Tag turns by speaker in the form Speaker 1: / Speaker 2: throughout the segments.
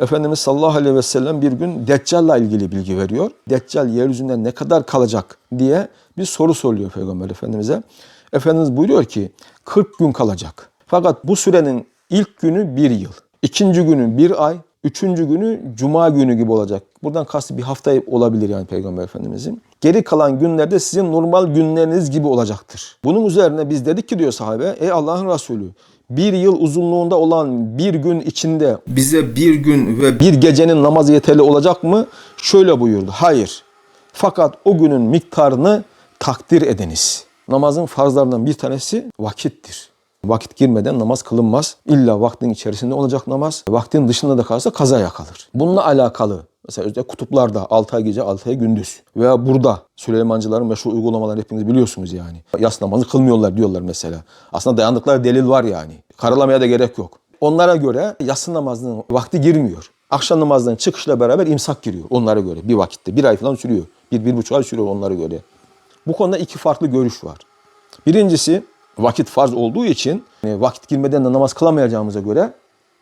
Speaker 1: Efendimiz sallallahu aleyhi ve sellem bir gün Deccal'la ilgili bilgi veriyor. Deccal yeryüzünde ne kadar kalacak diye bir soru soruyor Peygamber Efendimiz'e. Efendimiz buyuruyor ki 40 gün kalacak. Fakat bu sürenin ilk günü bir yıl. ikinci günü bir ay. Üçüncü günü cuma günü gibi olacak. Buradan kastı bir hafta olabilir yani Peygamber Efendimizin. Geri kalan günlerde sizin normal günleriniz gibi olacaktır. Bunun üzerine biz dedik ki diyor sahabe, ey Allah'ın Resulü bir yıl uzunluğunda olan bir gün içinde bize bir gün ve bir gecenin namazı yeterli olacak mı? Şöyle buyurdu. Hayır. Fakat o günün miktarını takdir ediniz. Namazın farzlarından bir tanesi vakittir. Vakit girmeden namaz kılınmaz. İlla vaktin içerisinde olacak namaz. Vaktin dışında da kalırsa kazaya kalır. Bununla alakalı mesela özellikle kutuplarda 6 ay gece 6 ay gündüz veya burada Süleymancıların meşhur uygulamalarını hepiniz biliyorsunuz yani. Yas namazı kılmıyorlar diyorlar mesela. Aslında dayandıkları delil var yani. Karalamaya da gerek yok. Onlara göre yatsı namazının vakti girmiyor. Akşam namazından çıkışla beraber imsak giriyor onlara göre bir vakitte. Bir ay falan sürüyor. Bir, bir buçuk ay sürüyor onlara göre. Bu konuda iki farklı görüş var. Birincisi vakit farz olduğu için vakit girmeden de namaz kılamayacağımıza göre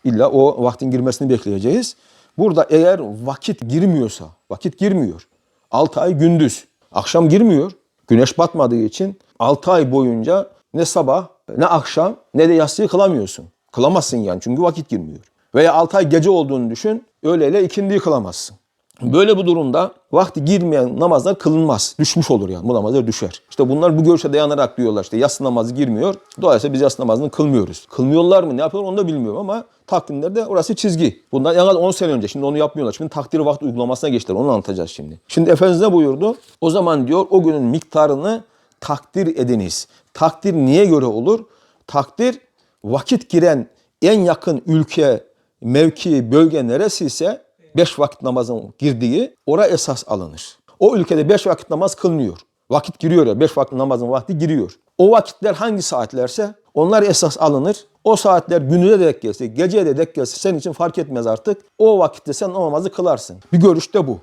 Speaker 1: illa o vaktin girmesini bekleyeceğiz. Burada eğer vakit girmiyorsa, vakit girmiyor. 6 ay gündüz, akşam girmiyor. Güneş batmadığı için 6 ay boyunca ne sabah, ne akşam, ne de yatsıyı kılamıyorsun. Kılamazsın yani çünkü vakit girmiyor. Veya 6 ay gece olduğunu düşün, öğleyle ikindiyi kılamazsın. Böyle bir durumda vakti girmeyen namazlar kılınmaz. Düşmüş olur yani bu namazlar düşer. İşte bunlar bu görüşe dayanarak diyorlar işte yatsı namazı girmiyor. Dolayısıyla biz yatsı namazını kılmıyoruz. Kılmıyorlar mı ne yapıyorlar onu da bilmiyorum ama takvimlerde orası çizgi. Bundan yaklaşık 10 sene önce şimdi onu yapmıyorlar. Şimdi takdir vakti uygulamasına geçtiler onu anlatacağız şimdi. Şimdi Efendimiz ne buyurdu? O zaman diyor o günün miktarını takdir ediniz. Takdir niye göre olur? Takdir vakit giren en yakın ülke, mevki, bölge neresiyse beş vakit namazın girdiği ora esas alınır. O ülkede beş vakit namaz kılınıyor. Vakit giriyor ya beş vakit namazın vakti giriyor. O vakitler hangi saatlerse onlar esas alınır. O saatler gününe de denk gelse, geceye de denk gelse senin için fark etmez artık. O vakitte sen o namazı kılarsın. Bir görüş de bu.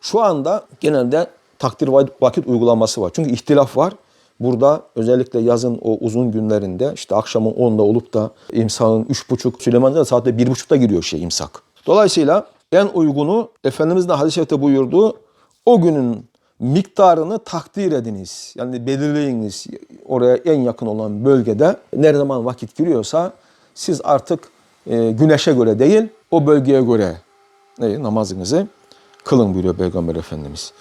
Speaker 1: Şu anda genelde takdir vakit uygulaması var. Çünkü ihtilaf var. Burada özellikle yazın o uzun günlerinde işte akşamın 10'da olup da imsakın 3.30 Süleyman'da saatte 1.30'da giriyor şey imsak. Dolayısıyla en uygunu Efendimiz de hadis-i şerifte buyurdu. O günün miktarını takdir ediniz. Yani belirleyiniz oraya en yakın olan bölgede ne zaman vakit giriyorsa siz artık e, güneşe göre değil o bölgeye göre ne, namazınızı kılın buyuruyor Peygamber Efendimiz.